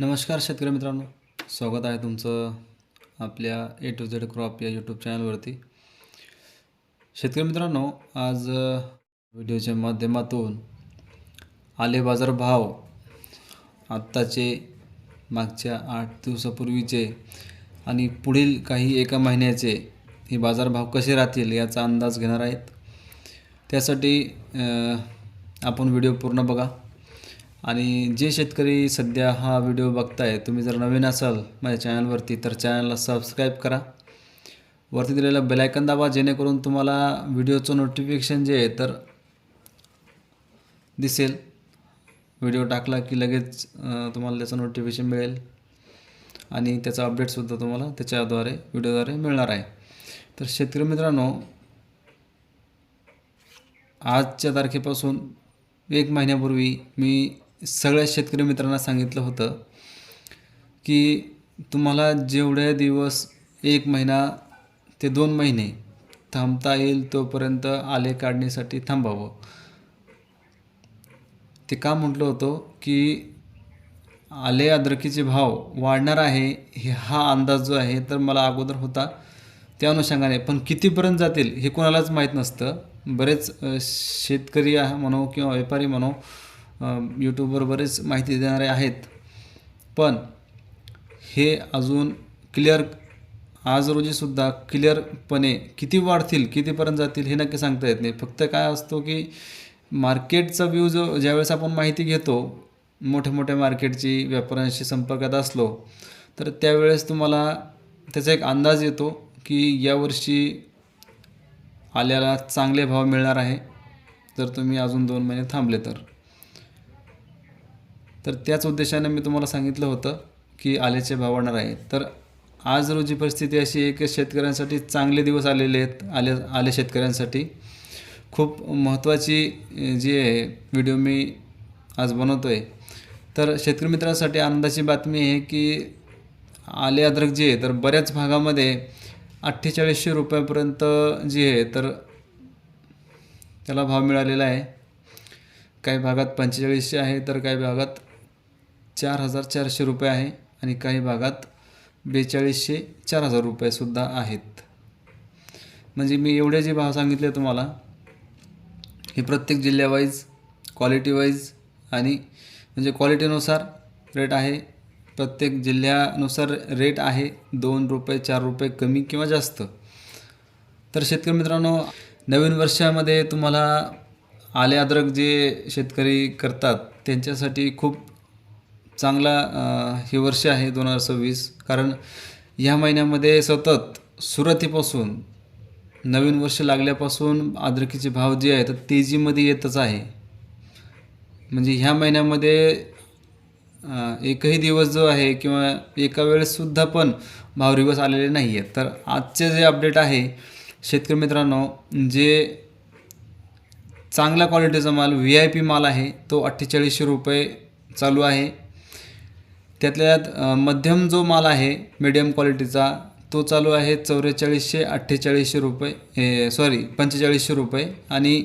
नमस्कार शेतकरी मित्रांनो. स्वागत आहे तुमचं आपल्या ए टू झेड क्रॉप या यूट्यूब चॅनलवरती शेतकरी मित्रांनो आज व्हिडिओच्या माध्यमातून आले बाजार भाव आत्ताचे मागच्या आठ दिवसापूर्वीचे आणि पुढील काही एका महिन्याचे हे बाजारभाव कसे राहतील याचा अंदाज घेणार आहेत. त्यासाठी आपण व्हिडिओ पूर्ण बघा. आणि जे शेतकरी सध्या हा व्हिडिओ बघताय तुम्ही जर नवीन असाल माझ्या चॅनलवरती तर चॅनलला सबस्क्राईब करा. वरती दिलेलं बेलायकन दाबा जेणेकरून तुम्हाला व्हिडिओचं नोटिफिकेशन जे आहे तर दिसेल. व्हिडिओ टाकला की लगेच तुम्हाला त्याचं नोटिफिकेशन मिळेल. आणि त्याचा अपडेटसुद्धा तुम्हाला त्याच्याद्वारे व्हिडिओद्वारे मिळणार आहे. तर शेतकरी मित्रांनो आजच्या तारखेपासून एक महिन्यापूर्वी मी सगळ्या शेतकरी मित्रांना सांगितलं होतं की तुम्हाला जेवढे दिवस एक महिना ते दोन महिने थांबता येईल तोपर्यंत आले काढण्यासाठी थांबावं. ते का म्हटलं होतं की आले अद्रकीचे भाव वाढणार आहे हे हा अंदाज जो आहे तर मला अगोदर होता त्या अनुषंगाने. पण कितीपर्यंत जातील हे कोणालाच माहीत नसतं. बरेच शेतकरी म्हणो किंवा व्यापारी म्हणो यूट्यूबवर बरेच माहिती देणारे आहेत. पण हे अजून क्लिअर आज रोजीसुद्धा क्लिअरपणे किती वाढतील कितीपर्यंत जातील हे नक्की सांगता येत नाही. फक्त काय असतो की मार्केटचा व्ह्यू जो ज्यावेळेस आपण माहिती घेतो मोठ्या मोठ्या मार्केटची व्यापाऱ्यांशी संपर्कात असलो तर त्यावेळेस तुम्हाला त्याचा एक अंदाज येतो की यावर्षी आल्याला चांगले भाव मिळणार आहे. जर तुम्ही अजून दोन महिने थांबले तर. तर त्याच उद्देशाने मी तुम्हाला सांगितलं होतं की आल्याचे भाव वाढणार आहे. तर आज रोजी परिस्थिती अशी आहे की शेतकऱ्यांसाठी चांगले दिवस आलेले आहेत. आले आले शेतकऱ्यांसाठी. खूप महत्त्वाची जी आहे व्हिडिओ मी आज बनवतो आहे तर शेतकरी मित्रांसाठी आनंदाची बातमी आहे की आले अद्रक जे आहे तर बऱ्याच भागामध्ये अठ्ठेचाळीसशे रुपयापर्यंत जी आहे तर त्याला भाव मिळालेला आहे. काही भागात पंचेचाळीसशे आहे तर काही भागात चार हजार चारशे रुपये आहे आणि काही भागात बेचाळीसशे चार हजार रुपयेसुद्धा आहेत. म्हणजे मी एवढे जे भाव सांगितले तुम्हाला हे प्रत्येक जिल्ह्यावाईज क्वालिटीवाईज आणि म्हणजे क्वालिटीनुसार रेट आहे. प्रत्येक जिल्ह्यानुसार रेट आहे. दोन रुपये चार रुपये कमी किंवा जास्त. तर शेतकरी मित्रांनो नवीन वर्षामध्ये तुम्हाला आले अद्रक जे शेतकरी करतात त्यांच्यासाठी खूप चांगला हे वर्ष आहे दोन हजार सव्वीस. कारण ह्या महिन्यामध्ये सतत सुरुवातीपासून नवीन वर्ष लागल्यापासून अद्रकीचे भाव जे आहेत तर तेजीमध्ये येतच आहे. म्हणजे ह्या महिन्यामध्ये एकही दिवस जो आहे किंवा एका वेळेससुद्धा पण भाव रिवर्स आलेले नाही आहेत. तर आजचे जे अपडेट आहे शेतकरी मित्रांनो जे चांगल्या क्वालिटीचा माल व्ही आय पी माल आहे तो अठ्ठेचाळीसशे रुपये चालू आहे. त्यातल्या त्यात मध्यम जो माल आहे मीडियम क्वालिटीचा तो चालू आहे चौवेचाळीसशे अठ्ठेचाळीसशे रुपये सॉरी पंचेचाळीसशे रुपये. आणि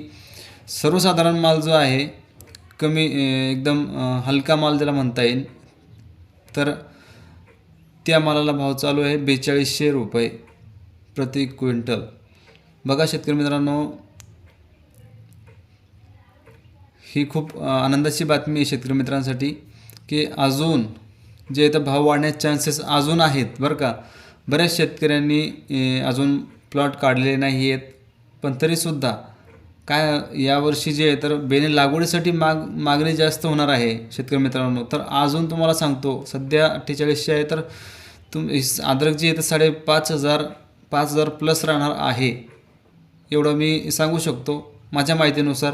सर्वसाधारण माल जो आहे कमी एकदम हलका माल ज्याला म्हणता येईल तर त्या मालाला भाव चालू आहे बेचाळीसशे रुपये प्रति क्विंटल. बघा शेतकरी मित्रांनो ही खूप आनंदाची बातमी आहे शेतकरी मित्रांसाठी की अजून जे इथं भाव वाढण्याचे चान्सेस अजून आहेत बरं का. बऱ्याच शेतकऱ्यांनी अजून प्लॉट काढलेले नाही आहेत पण तरीसुद्धा काय यावर्षी जे आहे तर बेने लागवडीसाठी माग मागणी जास्त होणार आहे शेतकरी मित्रांनो. तर अजून तुम्हाला सांगतो सध्या अठ्ठेचाळीसशे आहे तर तुम अद्रक जी आहे तर साडेपाच हजार पाच हजार प्लस राहणार आहे. एवढं मी सांगू शकतो माझ्या माहितीनुसार.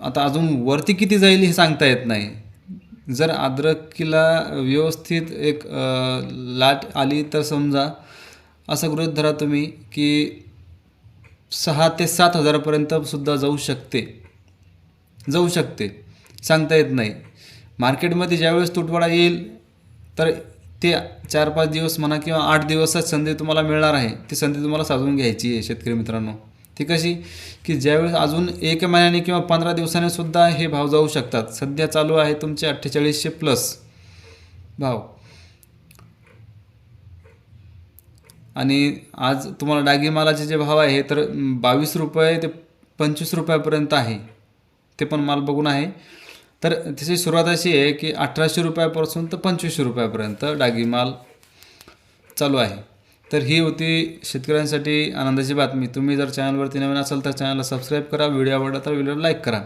आता अजून वरती किती जाईल हे सांगता येत नाही. जर अद्रकीला व्यवस्थित एक लाट आली तर समजा असं गृहित धरा तुम्ही की सहा ते सात हजारापर्यंत सुद्धा जाऊ शकते. जाऊ शकते. सांगता येत नाही. मार्केटमध्ये ज्यावेळेस तुटवडा येईल तर ते चार पाच दिवस म्हणा किंवा आठ दिवसात संधी तुम्हाला मिळणार आहे. ती संधी तुम्हाला साधून घ्यायची आहे शेतकरी मित्रांनो. ती कशी की ज्यावेळेस अजून एक महिन्याने किंवा पंधरा दिवसाने सुद्धा हे भाव जाऊ शकतात. सध्या चालू आहे तुमचे अठ्ठेचाळीसशे प्लस भाव. आणि आज तुम्हाला डागी मालाचे जे भाव आहे तर बावीस रुपये ते पंचवीस रुपयापर्यंत आहे. ते पण माल बघून आहे. तर त्याची सुरुवात अशी आहे की अठराशे रुपयापासून तर पंचवीसशे रुपयापर्यंत डागी माल चालू आहे. तर ही होती शेतकऱ्यांसाठी आनंदाची बातमी. तुम्ही जर चॅनलवरती नवीन असाल तर चॅनलला सबस्क्राईब करा व्हिडिओ आवडला तर व्हिडिओला लाईक करा.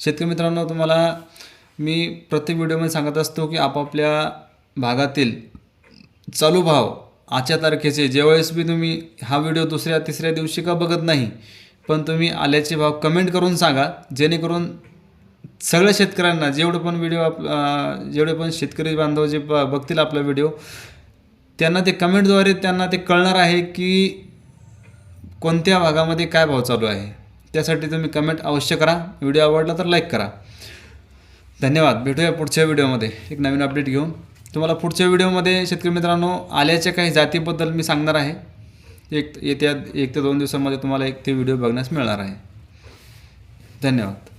शेतकरी मित्रांनो तुम्हाला मी प्रत्येक व्हिडिओमध्ये सांगत असतो की आपापल्या भागातील चालू भाव आजच्या तारखेचे ज्यावेळेस बी तुम्ही हा व्हिडिओ दुसऱ्या तिसऱ्या दिवशी का बघत नाही पण तुम्ही आल्याचे भाव कमेंट करून सांगा जेणेकरून सगळ्या शेतकऱ्यांना जेवढे पण व्हिडिओ आप जेवढे पण शेतकरी बांधव जे ब- बघतील आपला व्हिडिओ त्यांना ते कमेंटद्वारे त्यांना ते कळणार आहे की कोणत्या भागामध्ये काय भाव चालू आहे. त्यासाठी तुम्ही कमेंट अवश्य करा. व्हिडिओ आवडला तर लाईक करा. धन्यवाद. भेटूया पुढच्या व्हिडिओमध्ये. एक नवीन अपडेट घेऊन. तुम्हाला पुढच्या व्हिडिओमध्ये शेतकरी मित्रांनो आल्याच्या काही जातीबद्दल मी सांगणार आहे. एक येत्या एक ते दोन दिवसामध्ये तुम्हाला एक ते व्हिडिओ बघण्यास मिळणार आहे. धन्यवाद.